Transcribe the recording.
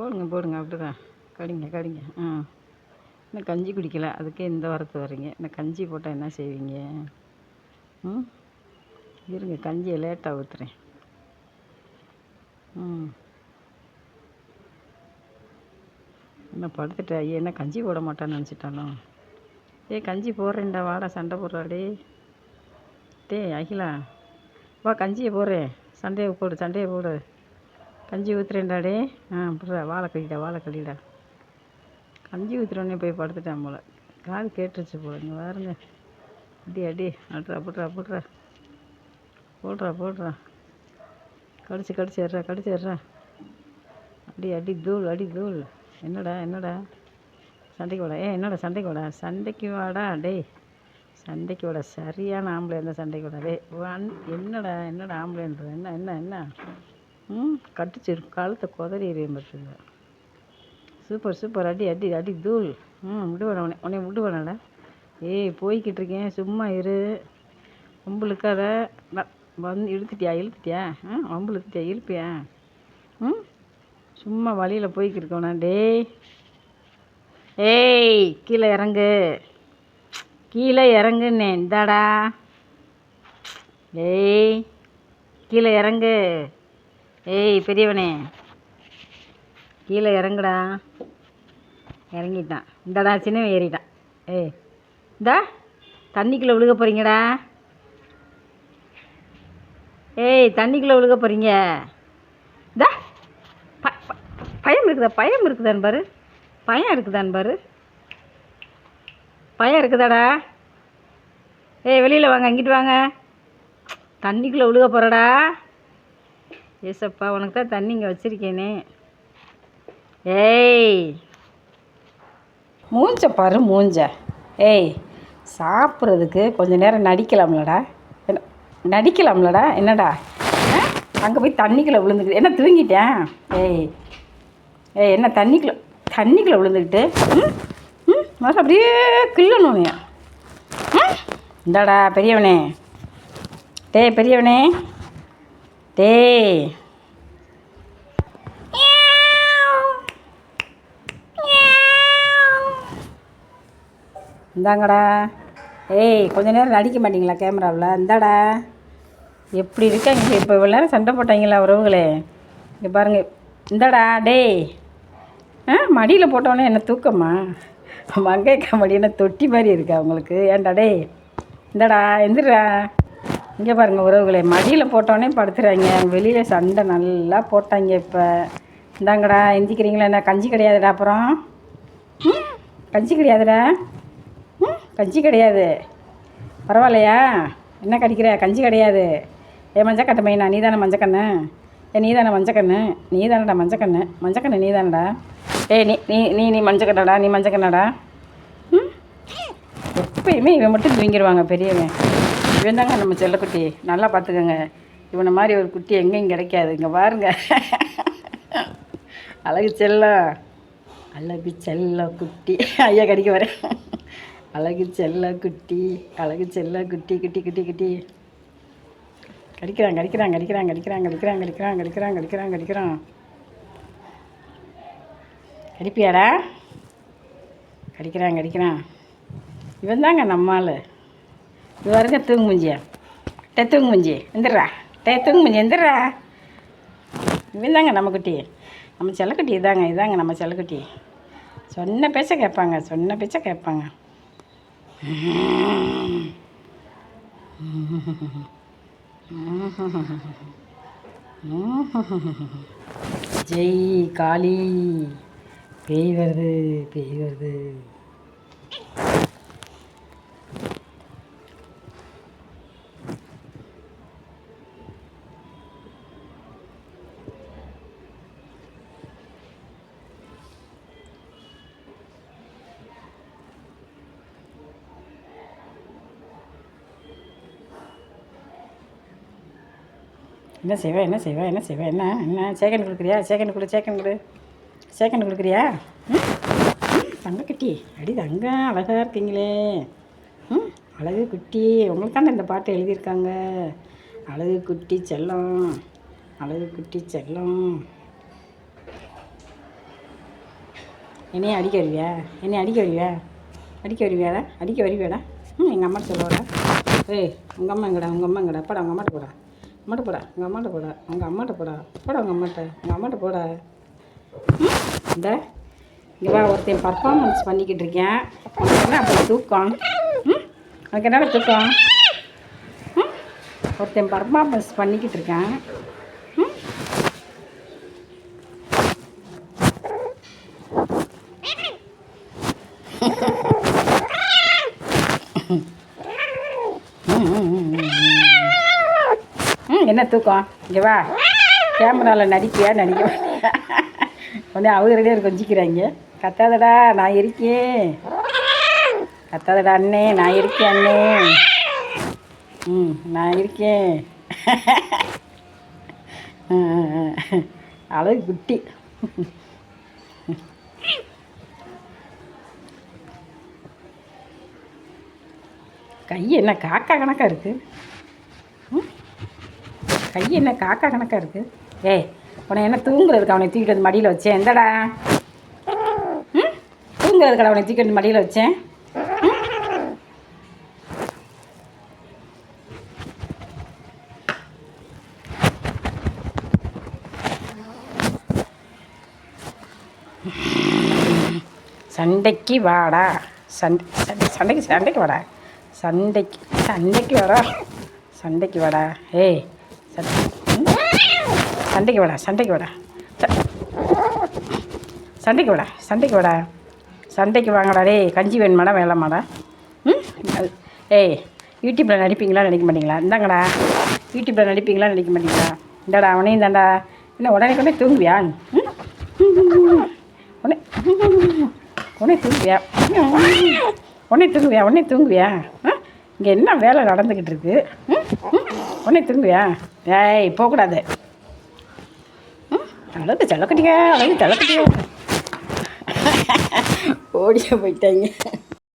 போடுங்க போடுங்க அப்படிதான். கடிங்க கடிங்க. ஆ. இன்னும் கஞ்சி குடிக்கல. அதுக்கே இந்த வாரத்து வரீங்க. இன்னும் கஞ்சி போட்டால் என்ன செய்வீங்க? ம்? இருங்க கஞ்சியை லேட்டாக ஊற்றுறேன் ம். என்ன படுத்துட்டேன் ஐயா என்ன கஞ்சி போட மாட்டான்னு நினச்சிட்டானோ? ஏய் கஞ்சி போடுறேன்டா. வாடா சண்டை போடுறாடே டேய் அகிலா. வா கஞ்சியை போடுறேன். சண்டையை போடு சண்டையை போடு. கஞ்சி ஊற்றுறேன்டா டே. ஆ அப்படிடா வாழை கழிடா வாழை கழிடா கஞ்சி ஊற்றுறோன்னே போய் படுத்துட்டான் போல. காது கேட்டுருச்சு போல இங்கே பாருங்க. அடி அடி அடுறா போட்றா போட்றா. போடுறா போடுறா. கடிச்சு கடிச்சு ஏறா கடிச்சு ஏறா அடி அடி தூள் அடி தூள். என்னடா என்னடா? சண்டைக்கு வாடா. ஏ என்னடா சண்டைக்கு வாடா? சண்டைக்கு வாடா டேய். சண்டைக்கு வாடா. சரியான ஆம்பளை இருந்தால் சண்டைக்கு வாடா. டேய் ஒன் என்னடா என்னடா ஆம்பளைன்றது என்ன என்ன என்ன? ம் கட்டிச்சு. கழுத்தை குதறி எறியும் பார்த்துங்க சூப்பர் சூப்பர். அடி அடி அடி தூள். ம் விடுவேன் உன்னை உன்னை விடுவேனடா ஏய் போய்கிட்டு இருக்கேன். சும்மா இரு. வம்பு வந்து இழுத்துட்டியா இழுத்துட்டியா? ஆ வம்பு இழுத்துட்டியா இழுப்பியா? ம் சும்மா வழியில் போய்கிட்டு இருக்கோண்ணா டேய். ஏய் கீழே இறங்கு. கீழே இறங்குன்னே இந்தாடா. டேய் கீழே இறங்கு. ஏய் பெரியவனே. கீழே இறங்குடா. இறங்கிட்டான். இந்தடா சின்னவன் ஏறிட்டான். ஏய் இந்தா தண்ணிக்குள்ளே விழுக போகிறீங்கடா ஏய் தண்ணிக்குள்ளே விழுக போகிறீங்க இந்தா ப ப- பயம் இருக்குதா பயம் இருக்குதான்னு பாரு. பயம் இருக்குதான்னு பாரு. பயம் இருக்குதாடா. ஏய் வெளியில் வாங்க இங்கிட்டு வாங்க. தண்ணிக்குள்ளே விழுக போகிறடா ஏசப்பா உனக்கு தான் தண்ணி இங்கே வச்சுருக்கேனே. ஏய். மூஞ்ச பாரு மூஞ்ச. ஏய் சாப்பிட்றதுக்கு கொஞ்சம் நேரம் நடிக்கலாம்லடா. என்ன நடிக்கலாம்லடா என்னடா? அங்கே போய் தண்ணிக்குள்ளே விழுந்துக்கிட்டு என்ன தூங்கிட்டேன் ஏய் ஏய் என்ன தண்ணிக்குள்ளே தண்ணிக்குள்ளே விழுந்துக்கிட்டு ம்? ம்? முதல்ல அப்படியே கிள்ளணும் ம்? இந்தாடா பெரியவனே. டேய் பெரியவனே. டேய். இந்தாங்கடா. ஏய் கொஞ்ச நேரம் நடிக்க மாட்டீங்களா கேமராவில்? இந்தாடா. எப்படி இருக்காங்க? இப்போ இவ்வளோ நேரம் சண்டை போட்டாங்களா உறவுகளே? இங்கே பாருங்கள் இந்தாடா டேய். ஆ மடியில் போட்டோன்னே என்ன தூக்கம்மா மங்கைக்கா மடியான என்ன தொட்டி மாதிரி இருக்கா உங்களுக்கு? ஏன்டா டேய். இந்தாடா எந்திரா இங்கே பாருங்கள் உறவுகளே. மடியில் போட்டோன்னே படுத்துறாங்க. வெளியில் சண்டை நல்லா போட்டாங்க இப்போ. இந்தாங்கடா எந்திக்கிறீங்களா என்ன? கஞ்சி கிடையாதுடா அப்புறம். கஞ்சி கிடையாதுடா. ம் கஞ்சி கிடையாது. பரவாயில்லையா? என்ன கடிக்கிற? கஞ்சி கிடையாது. ஏ மஞ்சக்கட்டை மைனா நீ தானே மஞ்சக்கண்ணு ஏ நீ தானே மஞ்சக்கண்ணு நீ தானடா மஞ்சக்கண்ணு மஞ்சக்கண்ணு நீ தானடா ஏய் நீ நீ நீ நீ மஞ்சக்கண்ணடா நீ மஞ்சக்கண்ணடா ம் எப்பயுமே இவன் மட்டும் தூங்கிடுவாங்க பெரியவன். இவன் தாங்க நம்ம செல்லக்குட்டி. நல்லா பார்த்துக்கோங்க. இவனை மாதிரி ஒரு குட்டி எங்கேயும் கிடைக்காது. இங்கே பாருங்க. அழகு செல்லம். அழகு செல்ல குட்டி ஐயா கடிக்க வரேன் அழகு செல்ல குட்டி அழகு செல்ல குட்டி குட்டி குட்டி. குட்டி கடிக்கிறான் கடிக்கிறான் கடிக்கிறான் கடிக்கிறான் கடிக்கிறான் கடிக்கிறான் கடிக்கிறான் கடிக்கிறான் கடிக்கிறான் கடிப்பியாடா? கடிக்கிறான் கடிக்கிறான் இவன் தாங்க நம்மால் இது வரைங்க தூங்கு முஞ்சியா? டே தூங்கு முஞ்சி. எந்திரா. டே தூங்கு முஞ்சி. எந்திரா. இவன் தாங்க நம்ம குட்டி. நம்ம செல்லக்குட்டி இதாங்க இதாங்க நம்ம செல்லக்குட்டி. சொன்ன பேச்ச கேட்பாங்க சொன்ன பேச்ச கேட்பாங்க. ஜெய் காளி. பேய் வருது பேய் வருது. என்ன செய்வா என்ன செய்வா என்ன செய்வா என்ன என்ன? சேகண்ட் கொடுக்குறியா? சேகண்ட் கொடு சேகண்ட் கொடு. சேகண்ட் கொடுக்குறியா? ம்? ம், அடி தங்க அழகாக இருக்கீங்களே. ம்? அழகு குட்டி. உங்களுக்கு தானே இந்த பாட்டு எழுதியிருக்காங்க. அழகு குட்டி செல்லம். அழகு குட்டி செல்லம். என்னையே அடிக்க வருவியா? என்னைய அடிக்க வருவியா? அடிக்க வருவியாடா? அடிக்க வருவியாடா? ம் எங்கள் அம்மா சொல்லுவாடா. ஏய் உங்கள் அம்மா எங்கடா? உங்கள் அம்மா எங்கடா? போடா உங்கள் அம்மாட்ட போடா. அம்மாட்ட போடா உங்கள் அம்மாட்ட போடா உங்கள் அம்மாட்ட போடா. போடா உங்கள் அம்மாட்ட உங்கள் அம்மாட்ட போடா. ம், இந்த இங்கே வா ஒருத்தன் பர்ஃபார்மன்ஸ் பண்ணிக்கிட்டு இருக்கேன். என்ன அப்படி தூக்கம்? ம்? உனக்கு என்னடா தூக்கம்? ம்? ஒருத்தன் பர்ஃபார்மன்ஸ் பண்ணிக்கிட்டு இருக்கேன். என்ன தூக்கம்? இங்கே வா. கேமராவில் நடிப்பியா நடிக்க மாட்டியா? உடனே அவங்களே கொஞ்சிக்கிறாங்க. கத்தாதடா நான் இருக்கேன். கத்தாதடா அண்ணே நான் இருக்கேன் அண்ணே. ம் நான் இருக்கேன். அழகு குட்டி. கை என்ன காக்கா கணக்காக இருக்குது கை என்ன காக்கா கணக்காக இருக்குது ஏய் உன்னை என்ன தூங்குறதுக்கு அவனை தூக்கிட்டு வந்து மடியில் வச்சேன்? எந்தடா ம்? தூங்குறதுக்கு அவனை தூக்கிட்டு வந்து மடியில் வச்சேன்? சண்டைக்கு வாடா. சண்டை சண்டைக்கு சண்டைக்கு வாடா. சண்டைக்கு சண்டைக்கு வாடா. சண்டைக்கு வாடா. ஏய் சண்டைக்கு வாடா சண்டைக்கு வாடா. ச- சண்டைக்கு வாடா சண்டைக்கு வாடா. சண்டைக்கு வாங்கடா டேய் கஞ்சி வேணுமாடா வேலைமாடா ம்? ஏய் யூடியூப்பில் நடிப்பீங்களா நடிக்க மாட்டீங்களா? இந்தாங்கடா யூடியூப்பில் நடிப்பீங்களா நடிக்க மாட்டீங்களா? இந்தாடா அவனையும் தாண்டா என்ன உடனே உடனே தூங்குவியா? ம்? உடனே உடனே தூங்குவியா? உடனே தூங்குவியா? உடனே தூங்குவியா? ஆ? இங்கே என்ன வேலை நடந்துக்கிட்டு இருக்கு? ம்? ம்? உடனே திரும்பியா ஏய் போகக்கூடாது. அளவுக்கு அழகு செல்லக்கட்டியா அழகு செல்லக்கட்டியா ஓடிய போயிட்டாங்க.